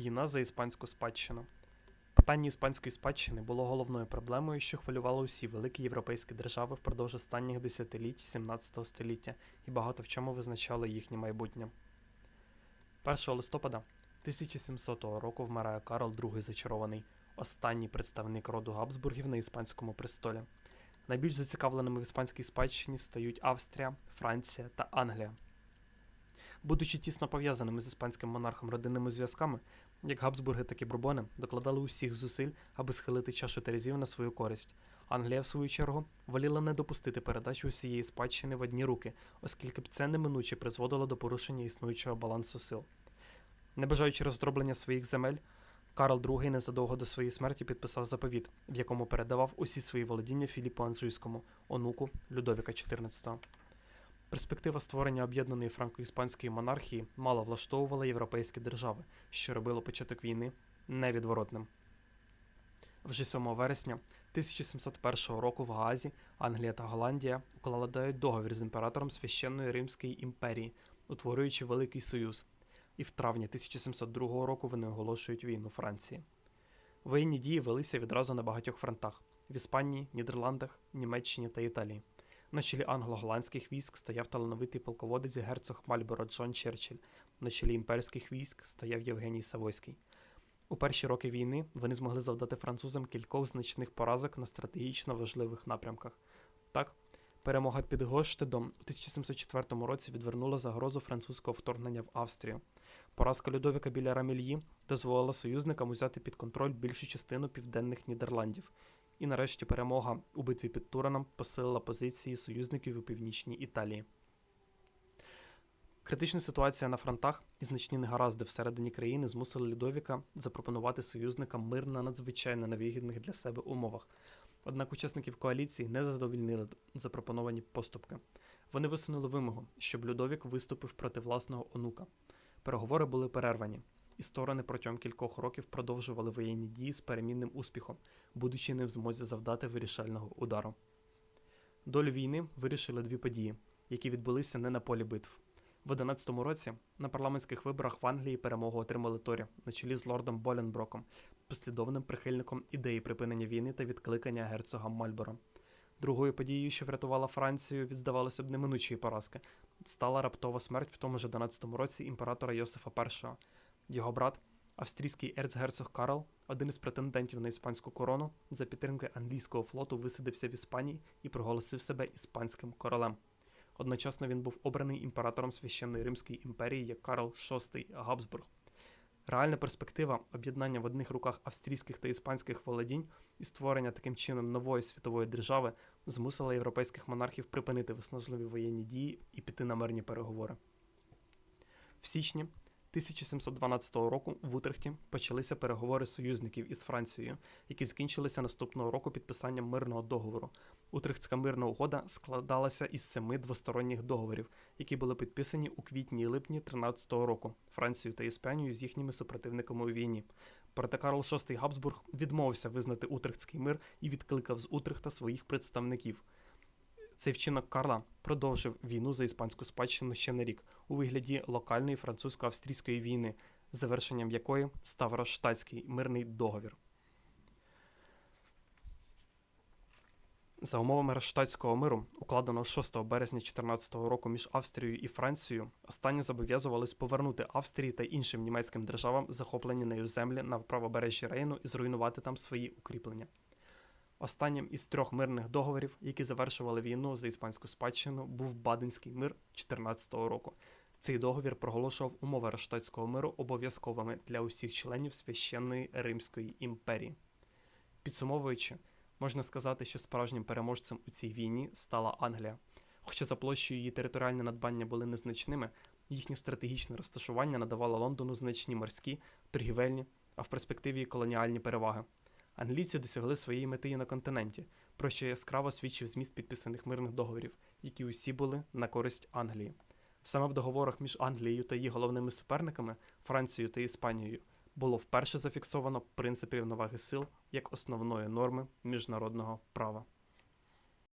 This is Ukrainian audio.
Війна за іспанську спадщину. Питання іспанської спадщини було головною проблемою, що хвилювало усі великі європейські держави впродовж останніх десятиліть 17 століття і багато в чому визначало їхнє майбутнє. 1 листопада 1700 року вмирає Карл II Зачарований, останній представник роду Габсбургів на іспанському престолі. Найбільш зацікавленими в іспанській спадщині стають Австрія, Франція та Англія. Будучи тісно пов'язаними з іспанським монархом родинними зв'язками, як Габсбурги, так і Бурбони докладали усіх зусиль, аби схилити чашу терезів на свою користь. Англія, в свою чергу, воліла не допустити передачу усієї спадщини в одні руки, оскільки б це неминуче призводило до порушення існуючого балансу сил. Не бажаючи роздроблення своїх земель, Карл II незадовго до своєї смерті підписав заповіт, в якому передавав усі свої володіння Філіпу Анджуйському, онуку Людовіка XIV. Перспектива створення об'єднаної франко-іспанської монархії мало влаштовувала європейські держави, що робило початок війни невідворотним. Вже 7 вересня 1701 року в Гаазі Англія та Голландія укладають договір з імператором Священної Римської імперії, утворюючи Великий Союз, і в травні 1702 року вони оголошують війну Франції. Воєнні дії велися відразу на багатьох фронтах в Іспанії, Нідерландах, Німеччині та Італії. На чолі англо-голландських військ стояв талановитий полководець герцог Мальборо Джон Черчилль. На чолі імперських військ стояв Євгеній Савойський. У перші роки війни вони змогли завдати французам кількох значних поразок на стратегічно важливих напрямках. Так, перемога під Гоштедом у 1704 році відвернула загрозу французького вторгнення в Австрію. Поразка Людовіка біля Рамільї дозволила союзникам узяти під контроль більшу частину південних Нідерландів. І нарешті перемога у битві під Тураном посилила позиції союзників у північній Італії. Критична ситуація на фронтах і значні негаразди всередині країни змусили Людовіка запропонувати союзникам мир на надзвичайно невигідних для себе умовах. Однак учасників коаліції не задовільнили запропоновані поступки. Вони висунули вимогу, щоб Людовік виступив проти власного онука. Переговори були перервані, і сторони протягом кількох років продовжували воєнні дії з перемінним успіхом, будучи не в змозі завдати вирішального удару. Долю війни вирішили дві події, які відбулися не на полі битв. В 11-му році на парламентських виборах в Англії перемогу отримали Торі на чолі з лордом Боленброком, послідовним прихильником ідеї припинення війни та відкликання герцога Мальборо. Другою подією, що врятувала Францію від, здавалося б, неминучої поразки, стала раптова смерть в тому ж 11-му році імператора Йосифа І. Його брат, австрійський ерцгерцог Карл, один із претендентів на іспанську корону, за підтримки англійського флоту висадився в Іспанії і проголосив себе іспанським королем. Одночасно він був обраний імператором Священної Римської імперії як Карл VI Габсбург. Реальна перспектива об'єднання в одних руках австрійських та іспанських володінь і створення таким чином нової світової держави змусила європейських монархів припинити виснажливі воєнні дії і піти на мирні переговори. В січні 1712 року в Утрехті почалися переговори союзників із Францією, які закінчилися наступного року підписанням мирного договору. Утрехтська мирна угода складалася із семи двосторонніх договорів, які були підписані у квітні і липні 13-го року Францією та Іспанією з їхніми супротивниками у війні. Проте Карл VI Габсбург відмовився визнати Утрехтський мир і відкликав з Утрехта своїх представників. Цей вчинок Карла продовжив війну за іспанську спадщину ще на рік у вигляді локальної французько-австрійської війни, завершенням якої став Роштатський мирний договір. За умовами Роштатського миру, укладеного 6 березня 2014 року між Австрією і Францією, останні зобов'язувались повернути Австрії та іншим німецьким державам захоплені нею землі на правобережжі Рейну і зруйнувати там свої укріплення. Останнім із трьох мирних договорів, які завершували війну за іспанську спадщину, був Баденський мир 2014 року. Цей договір проголошував умови Роштатського миру обов'язковими для усіх членів священної Римської імперії. Підсумовуючи, можна сказати, що справжнім переможцем у цій війні стала Англія. Хоча за площею її територіальні надбання були незначними, їхнє стратегічне розташування надавало Лондону значні морські, торгівельні, а в перспективі колоніальні переваги. Англійці досягли своєї мети і на континенті, про що яскраво свідчив зміст підписаних мирних договорів, які усі були на користь Англії. Саме в договорах між Англією та її головними суперниками Францією та Іспанією було вперше зафіксовано принцип рівноваги сил як основної норми міжнародного права.